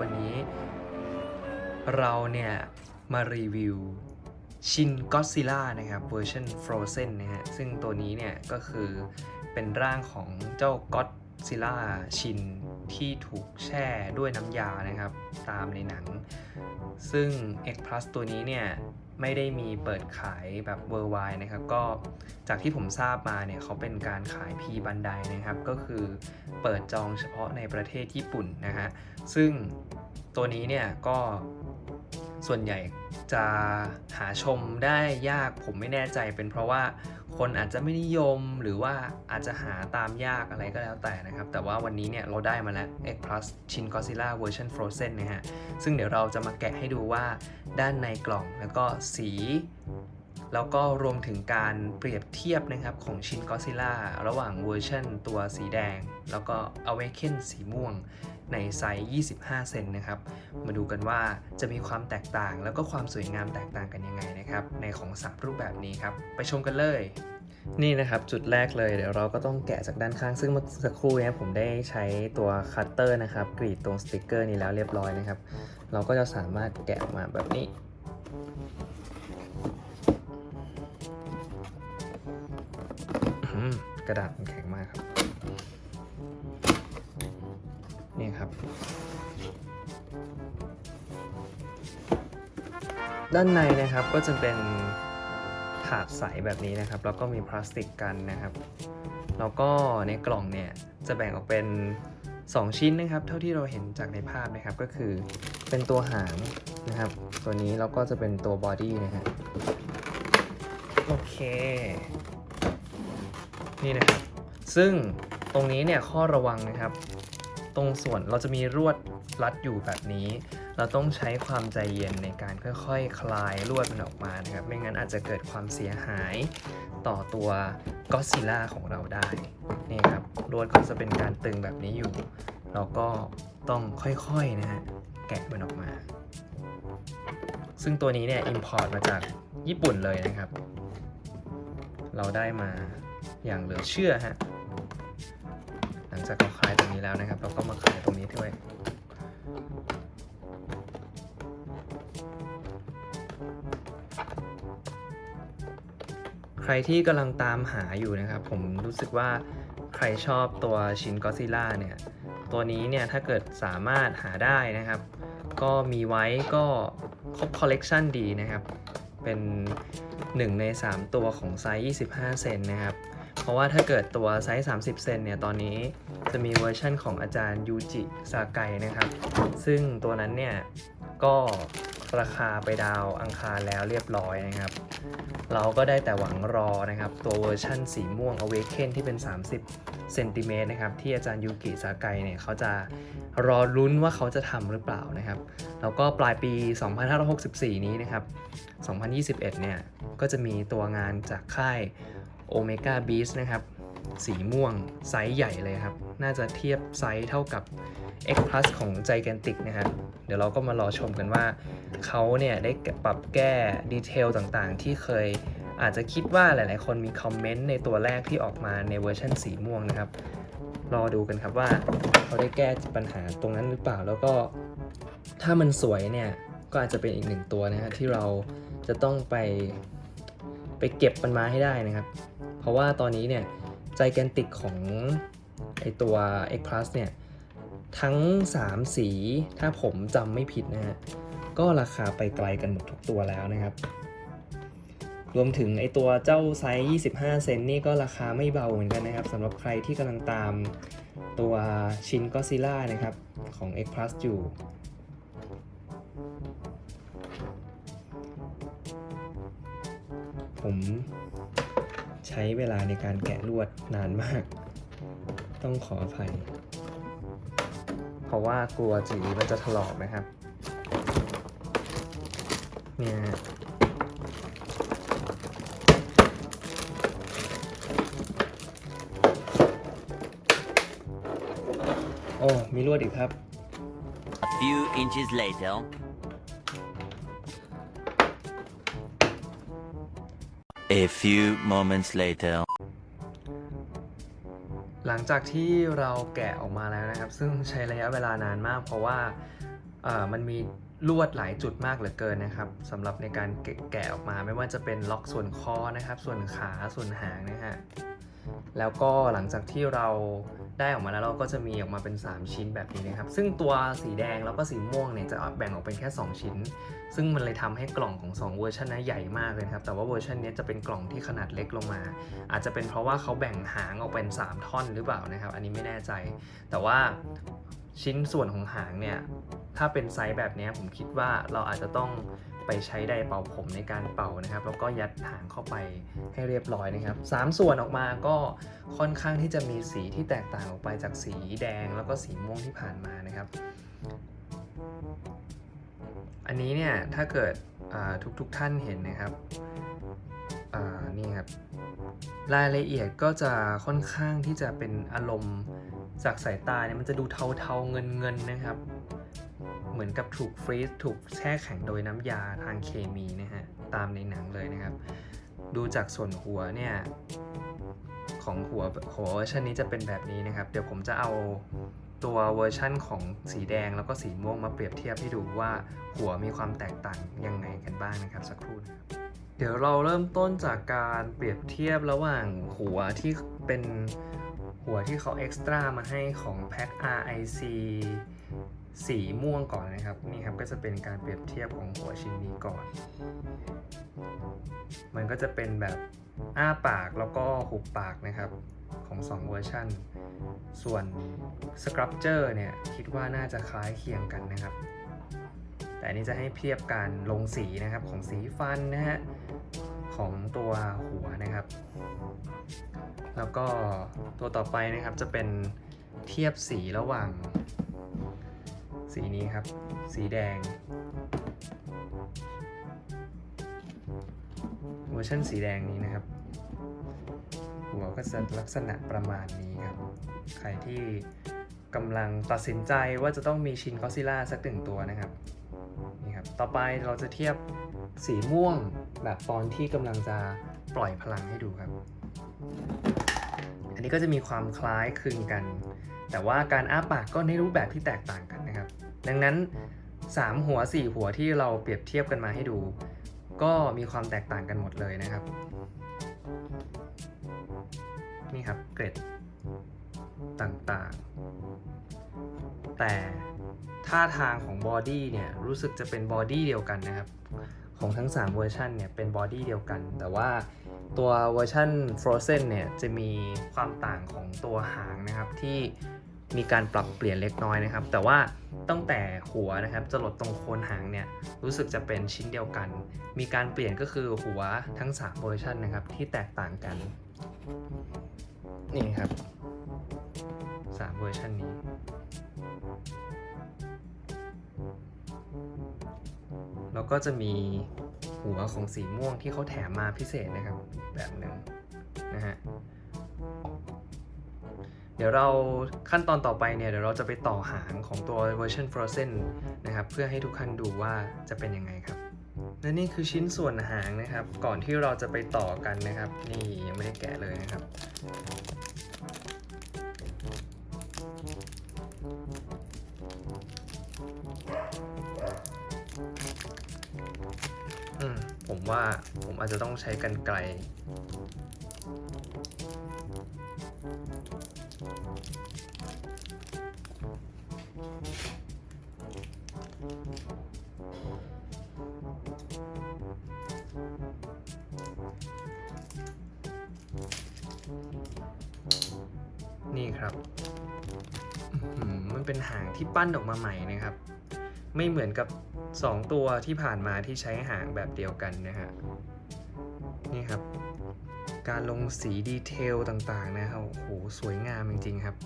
วันนี้ เราเนี่ย มารีวิวชินก็ซิล่านะครับเวอร์ชันฟรอเซนนะฮะซึ่งตัวนี้เนี่ย ก็คือเป็นร่างของเจ้าก็ซิล่าชิน ที่ถูกแช่ด้วยน้ำยานะครับ ตามในหนัง ซึ่ง X Plus ตัวนี้เนี่ยไม่ได้มีเปิดขายแบบ worldwide นะครับ ก็จากที่ผมทราบมาเนี่ยเขาเป็นการขาย P บันไดนะครับ ก็คือเปิดจองเฉพาะในประเทศญี่ปุ่นนะฮะ ซึ่งตัวนี้เนี่ยก็ส่วนใหญ่จะหาชมได้ยากผมไม่แน่ใจเป็นเพราะว่า คนอาจจะไม่นิยมหรือว่าอาจจะหาตามยากอะไรก็แล้วแต่นะครับ แต่ว่าวันนี้เนี่ยเราได้มาแล้ว X Plus Shin Godzilla Version Frozen นะฮะ ซึ่งเดี๋ยวเราจะมาแกะให้ดูว่าด้านในกล่องแล้วก็สี แล้วก็รวมถึงการเปรียบเทียบนะครับของชินก็ซิล่าระหว่างเวอร์ชันตัวสีแดง แล้วก็ Awaken สีม่วง ในไซส์ 25 เซนนะครับ มาดูกันว่าจะมีความแตกต่างแล้วก็ความสวยงามแตกต่างกันยังไงนะครับ ในของสามรูปแบบนี้ครับ ไปชมกันเลยนี่นะครับจุดแรกเลยเดี๋ยวเราก็ต้องแกะจากด้านข้าง ซึ่งเมื่อสักครู่เนี้ผมได้ใช้ตัวคัตเตอร์นะครับกรีดตรงสติกเกอร์นี้แล้วเรียบร้อยนะครับ เราก็จะสามารถแกะออกมาแบบนี้กระดาษแข็ง ด้านในนะครับก็จะเป็นถาดใสแบบนี้นะครับ แล้วก็มีพลาสติกกันนะครับ แล้วก็ในกล่องเนี่ยจะแบ่งออกเป็น 2 ชิ้นนะครับ เท่าที่เราเห็นจากในภาพนะครับก็คือเป็นตัวหางนะครับ ตัวนี้แล้วก็จะเป็นตัวบอดี้นะฮะโอเคนี่นะครับ ซึ่งตรงนี้เนี่ยข้อระวังนะครับ ตรงส่วนเราจะมีรวดรัดอยู่แบบนี้ เราต้องใช้ความใจเย็นในการค่อยๆคคลายลวดมันออกมานะครับ ไม่งั้นอาจจะเกิดความเสียหายต่อตัวก็ซิล่าของเราได้ นี่ครับลวดก็จะเป็นการตึงแบบนี้อยู่ เราก็ต้องค่อยๆนะฮะแกะมันออกมา ซึ่งตัวนี้เนี่ย import มาจากญี่ปุ่นเลยนะครับ เราได้มาอย่างเหลือเชื่อฮะ ลังจากเราคลายตรงนี้แล้วนะครับ เราก็มาคลายตรงนี้ด้วยใครที่กำลังตามหาอยู่นะครับ ผมรู้สึกว่าใครชอบตัวชินก็ซิล่าเนี่ย ตัวนี้เนี่ยถ้าเกิดสามารถหาได้นะครับ ก็มีไว้ก็ครบคอลเลกชันดีนะครับ เป็น 1 ใน 3 ตัวของไซส์ 25 เซนนะครับ เพราะว่าถ้าเกิดตัวไซส์ 30 เซนเนี่ย ตอนนี้จะมีเวอร์ชั่นของอาจารย์ยูจิซาไกนะครับ ซึ่งตัวนั้นเนี่ย ก็ราคาไปดาวอังคารแล้วเรียบร้อยนะครับ เราก็ได้แต่หวังรอนะครับ ตัวเวอร์ชั่นสีม่วง Awaken ที่เป็น 30เซนติเมตรนะครับ ที่อาจารย์ยูกิซาไกเนี่ย เขาจะรอลุ้นว่าเขาจะทำหรือเปล่านะครับ แล้วก็ปลายปี 2564 นี้นะครับ 2021 เนี่ย ก็จะมีตัวงานจากค่าย Omega Beast นะครับ สีม่วงไซส์ใหญ่เลยครับ น่าจะเทียบไซส์เท่ากับ X Plus ของ Gigantic นะครับ เดี๋ยวเราก็มารอชมกันว่า เขาเนี่ยได้ปรับแก้ดีเทลต่างๆ ที่เคยอาจจะคิดว่าหลายๆ คนมีคอมเมนต์ในตัวแรกที่ออกมาในเวอร์ชันสีม่วงนะครับ รอดูกันครับว่าเขาได้แก้ปัญหาตรงนั้นหรือเปล่าแล้วก็ ถ้ามันสวยเนี่ยก็อาจจะเป็นอีกหนึ่งตัวนะฮะที่เราจะต้องไปไปเก็บมันมาให้ได้นะครับ เพราะว่าตอนนี้เนี่ยใจแกนติกของไอตัว X Plus เนี่ยทั้ง 3 สีถ้าผมจำไม่ผิดนะฮะก็ราคาไปไกลกันหมดทุกตัวแล้วนะครับ รวมถึงไอตัวเจ้าไซส์ 25 เซนนี่ก็ราคาไม่เบาเหมือนกันนะครับสำหรับใครที่กำลังตามตัวชิ้นก็ซิล่านะครับของ X Plus อยู่ ผม ใช้เวลาในการแกะลวดนานมาก ต้องขออภัย เพราะว่ากลัวจีมันจะถลอกนะครับ เนี่ยโอ้มีลวดอีกครับ A few inches later. A few moments later. หลังจากที่เราแกะออกมาแล้วนะครับ ซึ่งใช้ระยะเวลานานมาก เพราะว่ามันมีลวดหลายจุดมากเหลือเกินนะครับสำหรับในการแกะแกะออกมาไม่ว่าจะเป็นล็อกส่วนคอนะครับ ส่วนขาส่วนหางนะฮะ แล้วก็หลังจากที่เราได้ออกมาแล้วเราก็จะมีออกมาเป็น 3 ชิ้นแบบนี้นะครับ ซึ่งตัวสีแดงแล้วก็สีม่วงเนี่ยจะแบ่งออกเป็นแค่ 2 ชิ้น ซึ่งมันเลยทำให้กล่องของ 2 เวอร์ชันนะใหญ่มากเลยครับ แต่ว่าเวอร์ชันนี้จะเป็นกล่องที่ขนาดเล็กลงมา อาจจะเป็นเพราะว่าเขาแบ่งหางออกเป็น 3 ท่อนหรือเปล่านะครับ อันนี้ไม่แน่ใจ แต่ว่าชิ้นส่วนของหางเนี่ย ถ้าเป็นไซส์แบบนี้ผมคิดว่าเราอาจจะต้องไปใช้ไดเป่าผมในการเป่านะครับ แล้วก็ยัดหางเข้าไปให้เรียบร้อยนะครับสามส่วนออกมาก็ค่อนข้างที่จะมีสีที่แตกต่างออกไปจากสีแดงแล้วก็สีม่วงที่ผ่านมานะครับ อันนี้เนี่ยถ้าเกิดทุกทุกๆท่านเห็นนะครับนี่ครับรายละเอียดก็จะค่อนข้างที่จะเป็นอารมณ์จากสายตาเนี่ยมันจะดูเทาๆเงินเงินๆนะครับ เหมือนกับถูกฟรีซถูกแช่แข็งโดยน้ำยาทางเคมีนะฮะตามในหนังเลยนะครับ ดูจากส่วนหัวเนี่ยของหัวหัวเวอร์ชันนี้จะเป็นแบบนี้นะครับ เดี๋ยวผมจะเอาตัวเวอร์ชั่นของสีแดงแล้วก็สีม่วงมาเปรียบเทียบให้ดูว่าหัวมีความแตกต่างยังไงกันบ้างนะครับสักครู่นะครับเดี๋ยวเราเริ่มต้นจากการเปรียบเทียบระหว่างหัวที่เป็นหัวที่เขาเอ็กซ์ตร้ามาให้ของแพ็ค RIC สีม่วงก่อนนะครับนี่ครับก็จะเป็นการเปรียบเทียบของหัวชิ้นนี้ก่อน มันก็จะเป็นแบบอ้าปากแล้วก็หุบปากนะครับของ 2 เวอร์ชันส่วน Sculpture เนี่ยคิดว่าน่าจะคล้ายเคียงกันนะครับ แต่นนี้จะให้เทียบการลงสีนะครับของสีฟันนะฮะของตัวหัวนะครับ แล้วก็ตัวต่อไปนะครับจะเป็นเทียบสีระหว่าง สีนี้ครับ สีแดง เวอร์ชันสีแดงนี้นะครับ หัวก็จะลักษณะประมาณนี้ครับ ใครที่กำลังตัดสินใจว่าจะต้องมีชินก็ซิล่าสักหนึ่งตัวนะครับนี่ครับ ต่อไปเราจะเทียบสีม่วงแบบตอนที่กำลังจะปล่อยพลังให้ดูครับ อันนี้ก็จะมีความคล้ายคลึงกัน แต่ว่าการอ้าปากก็ในรูปแบบที่แตกต่างกัน ดังนั้น 3 หัว 4 หัวที่เราเปรียบเทียบกันมาให้ดู ก็มีความแตกต่างกันหมดเลยนะครับ นี่ครับเกรดต่างๆ แต่ท่าทางของบอดี้เนี่ยรู้สึกจะเป็นบอดี้เดียวกันนะครับ ของทั้ง 3 เวอร์ชันเนี่ยเป็นบอดี้เดียวกัน แต่ว่าตัวเวอร์ชัน Frozen เนี่ยจะมีความต่างของตัวหางนะครับที่ มีการปรับเปลี่ยนเล็กน้อยนะครับ แต่ว่าตั้งแต่หัวนะครับจะลดตรงโคนหางเนี่ยรู้สึกจะเป็นชิ้นเดียวกัน มีการเปลี่ยนก็คือหัวทั้ง3เวอร์ชันนะครับที่แตกต่างกันนี่ครับ3เวอร์ชันนี้แล้วก็จะมีหัวของสีม่วงที่เขาแถมมาพิเศษนะครับ แบบหนึ่งนะฮะ เดี๋ยวเราขั้นตอนต่อไปเนี่ยเดี๋ยวเราจะไปต่อหางของตัวเวอร์ชัน Frozen นะครับเพื่อให้ทุกท่านดูว่าจะเป็นยังไงครับและนี่คือชิ้นส่วนหางนะครับ ก่อนที่เราจะไปต่อกันนะครับ นี่ยังไม่ได้แกะเลยนะครับอืมผมว่าผมอาจจะต้องใช้กันไกล ครับมันเป็นหางที่ปั้นออกมาใหม่นะครับ ไม่เหมือนกับ 2 ตัวที่ผ่านมาที่ใช้หางแบบเดียวกันนะฮะนี่ครับ การลงสีดีเทลต่างๆนะครับโอ้โหสวยงามจริงๆครับ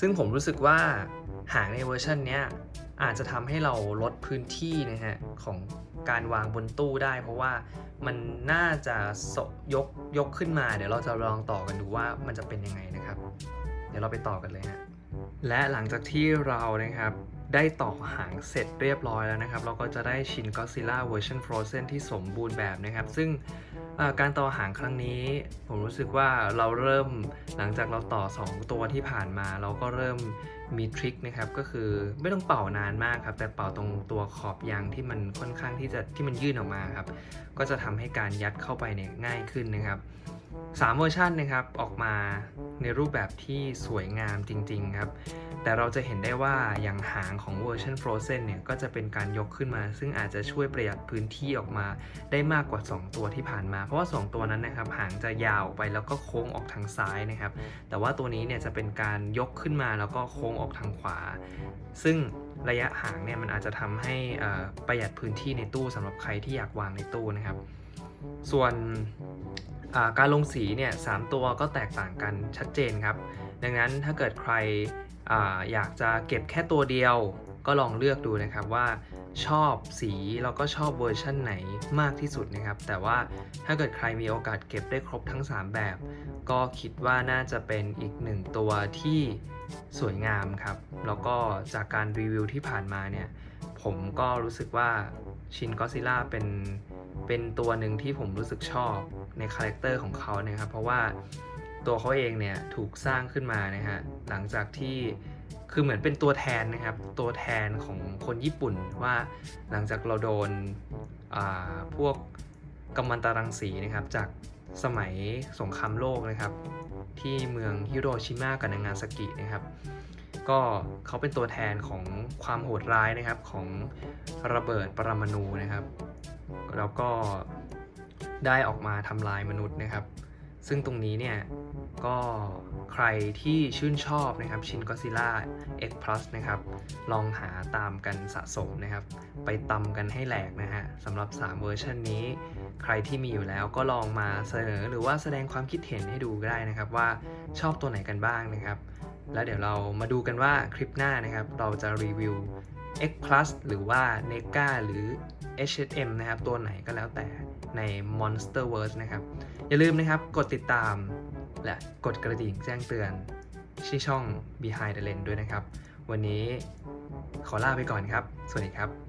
ซึ่งผมรู้สึกว่าหางในเวอร์ชันเนี้ย อาจจะทำให้เราลดพื้นที่นะฮะของการวางบนตู้ได้ เพราะว่ามันน่าจะยกยกขึ้นมาเดี๋ยวเราจะลองต่อกันดูว่ามันจะเป็นยังไงนะครับ เดี๋ยวเราไปต่อกันเลยฮะและหลังจากที่เรานะครับได้ต่อหางเสร็จเรียบร้อยแล้วนะครับ เราก็จะได้ชินก็ซิล่าเวอร์ชัน Frozen ที่สมบูรณ์แบบนะครับ ซึ่ง การต่อหางครั้งนี้ ผมรู้สึกว่าเราเริ่มหลังจากเราต่อ 2 ตัวที่ผ่านมา เราก็เริ่มมีทริคนะครับก็คือไม่ต้องเป่านานมากครับแต่เป่าตรงตัวขอบยางที่มันค่อนข้างที่จะที่มันยื่นออกมาครับก็จะทำให้การยัดเข้าไปเนี่ยง่ายขึ้นนะครับ สามเวอร์ชันนะครับออกมาในรูปแบบที่สวยงามจริงๆครับ แต่เราจะเห็นได้ว่าอย่างหางของเวอร์ชัน Frozen เนี่ยก็จะเป็นการยกขึ้นมา ซึ่งอาจจะช่วยประหยัดพื้นที่ออกมาได้มากกว่า 2 ตัวที่ผ่านมา เพราะว่า 2 ตัวนั้นนะครับหางจะยาวไปแล้วก็โค้งออกทางซ้ายนะครับ แต่ว่าตัวนี้เนี่ยจะเป็นการยกขึ้นมาแล้วก็โค้งออกทางขวา ซึ่งระยะหางเนี่ยมันอาจจะทำให้อ่อประหยัดพื้นที่ในตู้สำหรับใครที่อยากวางในตู้นะครับ ส่วนาการลงสีเนี่ยสามตัวก็แตกต่างกันชัดเจนครับ ดังนั้นถ้าเกิดใครออยากจะเก็บแค่ตัวเดียว ก็ลองเลือกดูนะครับว่าชอบสีแล้วก็ชอบเวอร์ชั่นไหนมากที่สุดนะครับ แต่ว่าถ้าเกิดใครมีโอกาสเก็บได้ครบทั้ง 3 แบบ ก็คิดว่าน่าจะเป็นอีกหนึ่งตัวที่สวยงามครับ แล้วก็จากการรีวิวที่ผ่านมาเนี่ย ผมก็รู้สึกว่าชินก็ซิล่าเป็น เป็นตัวหนึ่งที่ผมรู้สึกชอบในคาแรคเตอร์ของเขานะครับ เพราะว่าตัวเขาเองเนี่ยถูกสร้างขึ้นมานะฮะหลังจากที่คือเหมือนเป็นตัวแทนนะครับ ตัวแทนของคนญี่ปุ่นว่าหลังจากเราโดนพวกกัมมันตรังสีนะครับ จากสมัยสงครามโลกนะครับ ที่เมืองฮิโรชิมากับนางาซากินะครับ ก็เขาเป็นตัวแทนของความโหดร้ายนะครับของระเบิดปรมาณูนะครับ แล้วก็ได้ออกมาทำลายมนุษย์นะครับ ซึ่งตรงนี้เนี่ยก็ใครที่ชื่นชอบนะครับชินก็ซิล่า X Plus นะครับ ลองหาตามกันสะสมนะครับ ไปตำกันให้แหลกนะฮะสำหรับ 3 เวอร์ชันนี้ ใครที่มีอยู่แล้วก็ลองมาเสนอหรือว่าแสดงความคิดเห็นให้ดูก็ได้นะครับ ว่าชอบตัวไหนกันบ้างนะครับ แล้วเดี๋ยวเรามาดูกันว่าคลิปหน้านะครับ เราจะรีวิว X Plus หรือว่า NECA หรือ H&M นะครับ ตัวไหนก็แล้วแต่ใน Monsterverse นะครับ อย่าลืมนะครับกดติดตามและกดกระดิ่งแจ้งเตือนช่ช่อง Behind the Lens ด้วยนะครับ วันนี้ขอลาไปก่อนครับ สวัสดีครับ